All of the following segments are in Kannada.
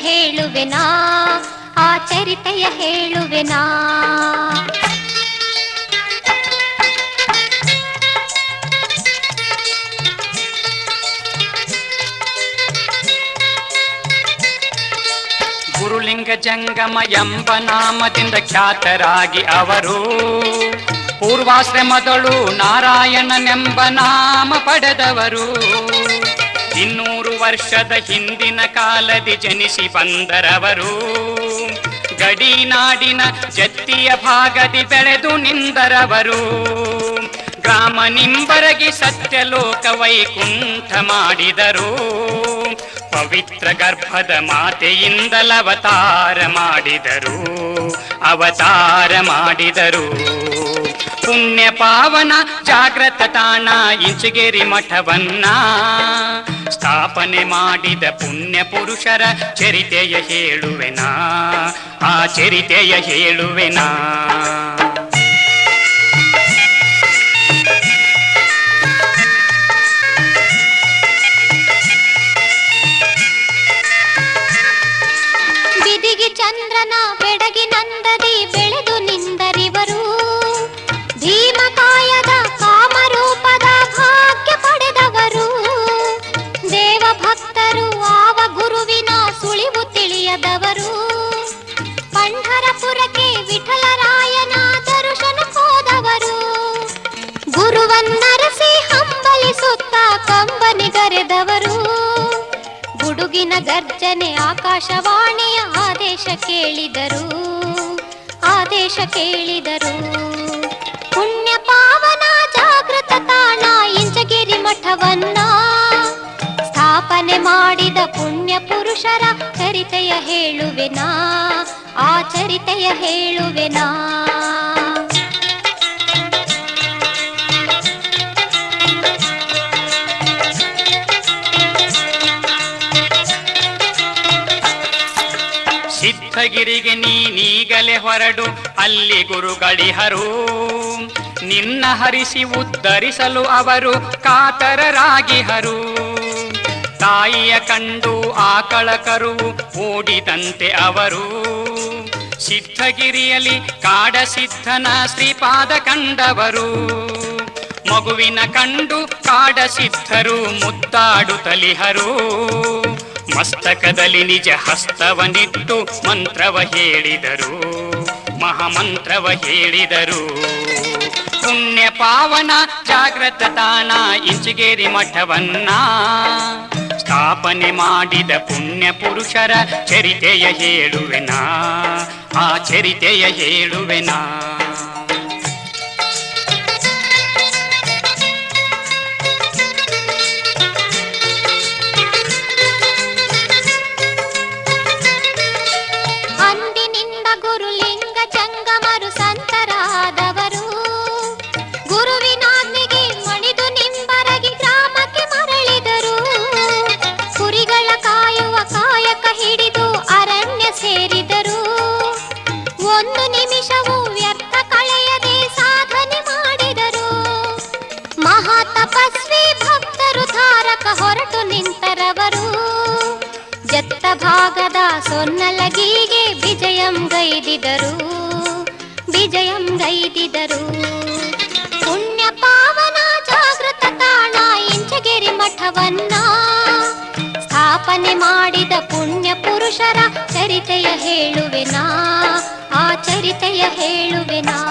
ಹೇಳುವೆನಾ? ಆ ಚರಿತೆಯ ಹೇಳುವೆನಾ? ಗುರುಲಿಂಗ ಜಂಗಮ ಎಂಬ ನಾಮದಿಂದ ಖ್ಯಾತರಾಗಿ ಅವರು. ಪೂರ್ವಾಶ್ರಮದಳು ನಾರಾಯಣನೆಂಬ ನಾಮ ಪಡೆದವರು. ಇನ್ನೂರು ವರ್ಷದ ಹಿಂದಿನ ಕಾಲದಿ ಜನಿಸಿ ಬಂದರವರು. ಗಡಿನಾಡಿನ ಜತ್ತಿಯ ಭಾಗದಿ ಬೆಳೆದು ನಿಂದರವರು. ಗ್ರಾಮ ನಿಂಬರಗಿ ಸತ್ಯಲೋಕ ವೈಕುಂಠ ಮಾಡಿದರು. ಪವಿತ್ರ ಗರ್ಭದ ಮಾತೆಯಿಂದಲವತಾರ ಮಾಡಿದರು. ಅವತಾರ ಮಾಡಿದರು. ಪುಣ್ಯ ಪಾವನ, ಜಾಗ್ರತ ತಾಣ, ಇಂಚಗೇರಿ ಮಠವನ್ನ. ಸ್ಥಾಪನೆ ಮಾಡಿದ ಪುಣ್ಯ ಪುರುಷರ ಚರಿತೆಯ ಹೇಳುವೆನಾ? ಆ ಚರಿತೆಯ ಹೇಳುವೆನಾ? ಬಿದಿಗಿ ಚಂದ್ರನ ಪಂಢರಪುರಕ್ಕೆ ವಿಠಲರಾಯನ ದರ್ಶನ ಹೋದವರು. ಗುರುವನ್ನರಸಿ ಹಂಬಲಿಸುತ್ತ ಕಂಬನಿಗರೆದವರು ಗುಡುಗಿನ ಗರ್ಜನೆ ಆಕಾಶವಾಣಿಯ ಆದೇಶ ಕೇಳಿದರು. ಆದೇಶ ಕೇಳಿದರು. ಪುಣ್ಯ ಪಾವನ ಜಾಗೃತ ತಾಣ ಇಂಚಗಿರಿ ಮಠವನ್ನ. ಸ್ಥಾಪನೆ ಮಾಡಿದ ಪುಣ್ಯ ಪುರುಷರ ಚರಿತೆಯ ಹೇಳುವೆನಾ. ಆ ಚರಿತೆಯ ಹೇಳುವೆನಾ? ಸಿದ್ಧಗಿರಿಗೆ ನೀನೀಗಲೇ ಹೊರಡು ಅಲ್ಲಿ ಗುರುಗಳಿಹರು ನಿನ್ನ ಹರಿಸಿ ಉದ್ಧರಿಸಲು ಅವರು ಕಾತರರಾಗಿಹರು. ತಾಯಿಯ ಕಂಡು ಆಕಳ ಕರುವು ಓಡಿದಂತೆ ಅವರು. ಸಿದ್ಧಗಿರಿಯಲ್ಲಿ ಕಾಡ ಸಿದ್ಧನ ಶ್ರೀಪಾದ ಕಂಡವರು. ಮಗುವಿನ ಕಂಡು ಕಾಡ ಸಿದ್ಧರು ಮುತ್ತಾಡುತ್ತಲಿಹರು ಮಸ್ತಕದಲ್ಲಿ ನಿಜ ಹಸ್ತವನಿಟ್ಟು ಮಂತ್ರವ ಹೇಳಿದರು. ಮಹಾಮಂತ್ರವ ಹೇಳಿದರು. ಪುಣ್ಯ ಪಾವನ ಜಾಗ್ರತ ತಾಣ ಇಂಚಿಗೇರಿ ಮಠವನ್ನ. ಸ್ಥಾಪನೆ ಮಾಡಿದ ಪುಣ್ಯ ಪುರುಷರ ಚರಿತೆಯ ಹೇಳುವೆನಾ ಆ ಚರಿತೆಯ ಹೇಳುವೆನಾ ಅಂದಿನಿಂದ ಗುರುಲಿಂಗ ಹೊರಟು ನಿಂತರವರು. ಜತ್ತ ಭಾಗದ ಸೊನ್ನಲಗಿಗೆ ವಿಜಯಂ ಗೈದಿದರು. ವಿಜಯಂ ಗೈದಿದರು. ಪುಣ್ಯ ಪಾವನ ಜಾಗೃತ ತಾಣ ಇಂಚಗಿರಿ ಮಠವನ್ನ. ಸ್ಥಾಪನೆ ಮಾಡಿದ ಪುಣ್ಯ ಪುರುಷರ ಚರಿತೆಯ ಹೇಳುವೆನಾ. ಆ ಚರಿತೆಯ ಹೇಳುವೆನಾ.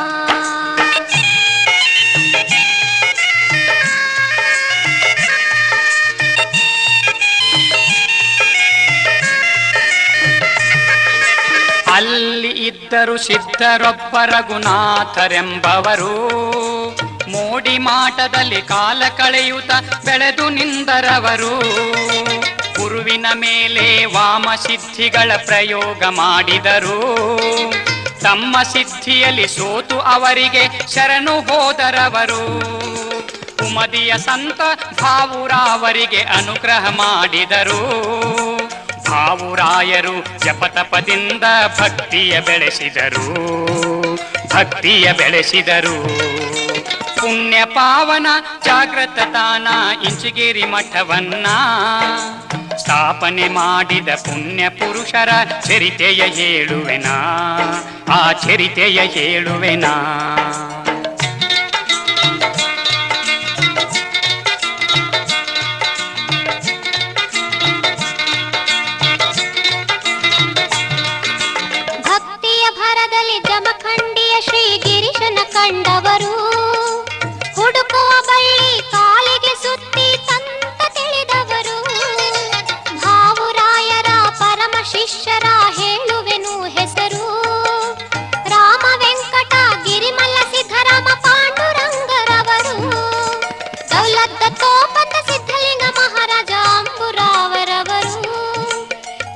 ಇದ್ದರು ಸಿದ್ಧರೊಬ್ಬ ರಘುನಾಥರೆಂಬವರು ಮೋಡಿ ಮಾಟದಲ್ಲಿ ಕಾಲ ಕಳೆಯುತ್ತ ಬೆಳೆದು ನಿಂದರವರು. ಗುರುವಿನ ಮೇಲೆ ವಾಮ ಸಿದ್ಧಿಗಳ ಪ್ರಯೋಗ ಮಾಡಿದರು. ತಮ್ಮ ಸಿದ್ಧಿಯಲ್ಲಿ ಸೋತು ಅವರಿಗೆ ಶರಣು ಹೋದರವರು. ಕುಮದಿಯ ಸಂತ ಭಾವುರ ಅವರಿಗೆ ಅನುಗ್ರಹ ಮಾಡಿದರು. ಭಾವುರಾಯರು ಜಪತಪದಿಂದ ಭಕ್ತಿಯ ಬೆಳೆಸಿದರು. ಭಕ್ತಿಯ ಬೆಳೆಸಿದರು. ಪುಣ್ಯ ಪಾವನ ಜಾಗೃತ ತಾನ ಇಂಚಿಗೇರಿ ಮಠವನ್ನ. ಸ್ಥಾಪನೆ ಮಾಡಿದ ಪುಣ್ಯ ಪುರುಷರ ಚರಿತೆಯ ಹೇಳುವೆನಾ? ಆ ಚರಿತೆಯ ಹೇಳುವೆನಾ?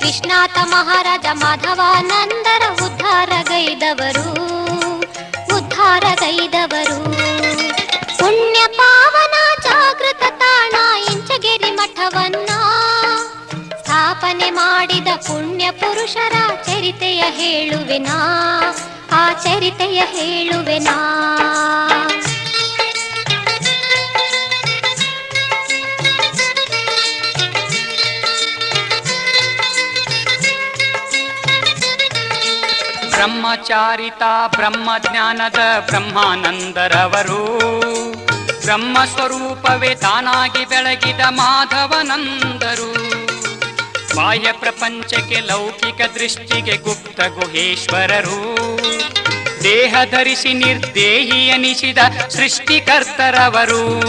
ಕೃಷ್ಣಾತ ಮಹಾರಾಜ ಮಾಧವಾನಂದರ ಉದ್ಧಾರಗೈದವರು ಉದ್ಧಾರಗೈದವರು ಪುಣ್ಯ ಪಾವನ ಜಾಗೃತ ತಾಣ ಇಂಚಗಿರಿ ಮಠವನ್ನ ಸ್ಥಾಪನೆ ಮಾಡಿದ ಪುಣ್ಯ ಪುರುಷರ ಚರಿತೆಯ ಹೇಳುವೆನಾ, ಆ ಚರಿತೆಯ ಹೇಳುವೆನಾ. ಬ್ರಹ್ಮಚಾರಿತ ಬ್ರಹ್ಮಜ್ಞಾನದ ಬ್ರಹ್ಮಾನಂದರವರು. ಬ್ರಹ್ಮ ಸ್ವರೂಪವೇ ತಾನಾಗಿ ಬೆಳಗಿದ ಮಾಧವನಂದರು. ಬಾಹ್ಯ ಪ್ರಪಂಚಕ್ಕೆ ಲೌಕಿಕ ದೃಷ್ಟಿಗೆ ಗುಪ್ತ ಗುಹೇಶ್ವರರು. ದೇಹ ಧರಿಸಿ ನಿರ್ದೇಹಿ ಎನಿಸಿದ ಸೃಷ್ಟಿಕರ್ತರವರು.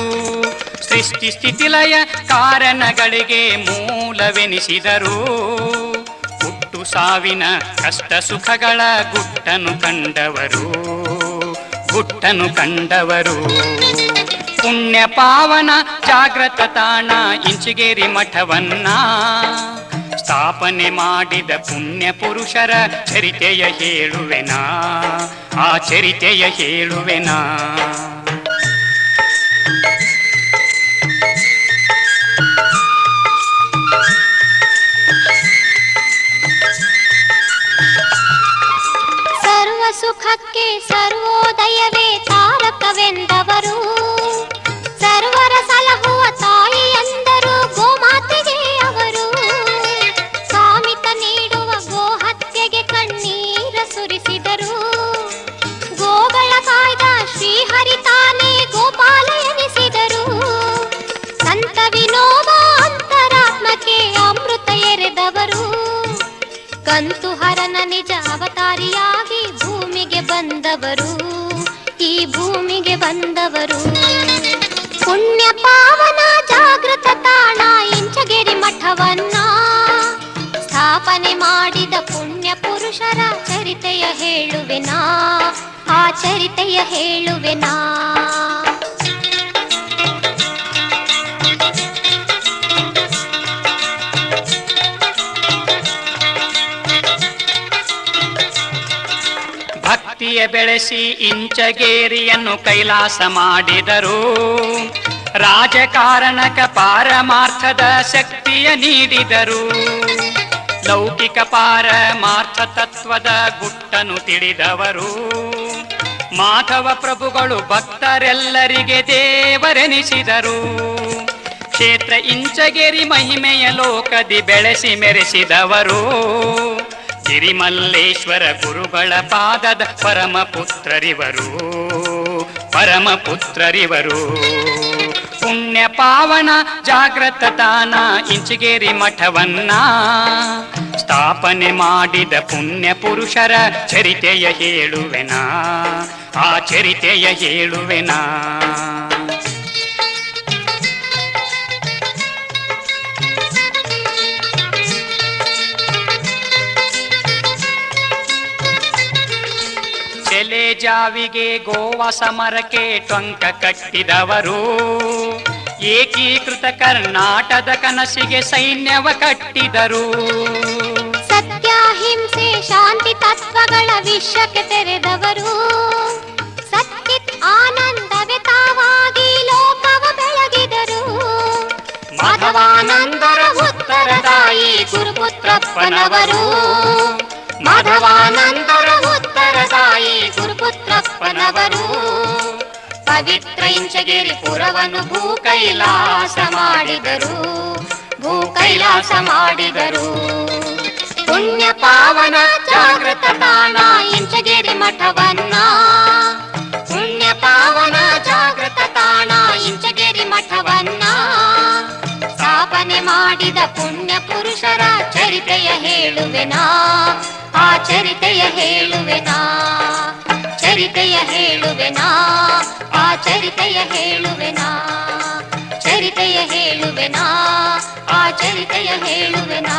ಸೃಷ್ಟಿ ಸ್ಥಿತಿಲಯ ಕಾರಣಗಳಿಗೆ ಮೂಲವೆನಿಸಿದರು. ಸಾವಿನ ಕಷ್ಟ ಸುಖಗಳ ಗುಟ್ಟನು ಕಂಡವರು ಗುಟ್ಟನು ಕಂಡವರು. ಪುಣ್ಯ ಪಾವನ ಜಾಗೃತ ತಾಣ ಇಂಚಿಗೇರಿ ಮಠವನ್ನ, ಸ್ಥಾಪನೆ ಮಾಡಿದ ಪುಣ್ಯ ಪುರುಷರ ಚರಿತೆಯ ಹೇಳುವೆನಾ, ಆ ಚರಿತೆಯ ಹೇಳುವೆನಾ. ಸರ್ವ ಸುಖಕ್ಕೆ ಸರ್ವೋದಯವೇ ತಾರಕವೆಂದವರು ಬಂದವರು, ಈ ಭೂಮಿಗೆ ಬಂದವರು. ಪುಣ್ಯ ಪಾವನ ಜಾಗೃತ ತಾಣ, ಇಂಚಗೇರಿ ಮಠವನ್ನ ಸ್ಥಾಪನೆ ಮಾಡಿದ ಪುಣ್ಯ ಪುರುಷರ ಚರಿತೆಯ ಹೇಳುವೆನಾ? ಆ ಚರಿತೆಯ ಹೇಳುವೆನಾ? ಬೆಳೆಸಿ ಇಂಚಗೇರಿಯನ್ನು ಕೈಲಾಸ ಮಾಡಿದರು. ರಾಜಕಾರಣಕ ಪಾರಮಾರ್ಥದ ಶಕ್ತಿಯ ನೀಡಿದರು. ಲೌಕಿಕ ಪಾರಮಾರ್ಥ ತತ್ವದ ಗುಟ್ಟನು ತಿಳಿದವರು. ಮಾಧವ ಪ್ರಭುಗಳು ಭಕ್ತರೆಲ್ಲರಿಗೆ ದೇವರೆನಿಸಿದರು. ಕ್ಷೇತ್ರ ಇಂಚಗೇರಿ ಮಹಿಮೆಯ ಲೋಕದಿ ಬೆಳೆಸಿ ಮೆರೆಸಿದವರು. ಗಿರಿಮಲ್ಲೇಶ್ವರ ಗುರುಗಳ ಪಾದದ ಪರಮ ಪುತ್ರರಿವರು ಪರಮ ಪುತ್ರರಿವರು ಪುಣ್ಯ ಪಾವನ ಜಾಗೃತ ತಾನ ಇಂಚಿಗೇರಿ ಮಠವನ್ನ, ಸ್ಥಾಪನೆ ಮಾಡಿದ ಪುಣ್ಯ ಪುರುಷರ ಚರಿತೆಯ ಹೇಳುವೆನಾ? ಆ ಚರಿತೆಯ ಹೇಳುವೆನಾ? ಜಾವಿಗೆ ಗೋವಾ ಸಮರಕ್ಕೆ ಟೊಂಕ ಕಟ್ಟಿದವರು. ಏಕೀಕೃತ ಕರ್ನಾಟಕದ ಕನಸಿಗೆ ಸೈನ್ಯವ ಕಟ್ಟಿದರು. ಸತ್ಯ ಹಿಂಸೆ ಶಾಂತಿ ತತ್ವಗಳ ವಿಶ್ವಕ್ಕೆ ತೆರೆದವರು. ಆನಂದವೇ ತಾವಾಗಿ ಲೋಕವ ಬೆಳಗಿದರು. ಮಾಧವಾನಂದರ ಉತ್ತರದಾಯಿ ಗುರುಪುತ್ರಪ್ಪನವರು. ಮಾಧವಾನಂದರ ಗುರುಪುತ್ರಪ್ಪನವರು ಪವಿತ್ರ ಪುರವನ್ನು ಭೂ ಕೈಲಾಸ ಮಾಡಿದರು. ಭೂ ಕೈಲಾಸ ಮಾಡಿದರು. ಪುಣ್ಯ ಪಾವನ ಜಾಗೃತ ತಾಣ ಇಂಚಗಿರಿ ಮಠವನ್ನ. ಪುಣ್ಯ ಪಾವನ ಜಾಗೃತ ತಾಣ ಇಂಚಗಿರಿ ಮಠವನ್ನ. ಸ್ಥಾಪನೆ ಮಾಡಿದ ಪುಣ್ಯ ಪುರುಷರ ಚರಿತೆಯ ಹೇಳುವೆನಾ? ಆ ಚರಿತೆಯ ಹೇಳುವೆನಾ? ಚರಿತೆಯ ಹೇಳುವೆನಾ? ಆ ಚರಿತೆಯ ಹೇಳುವೆನಾ? ಚರಿತೆಯ ಹೇಳುವೆನಾ? ಆ ಚರಿತೆಯ ಹೇಳುವೆನಾ?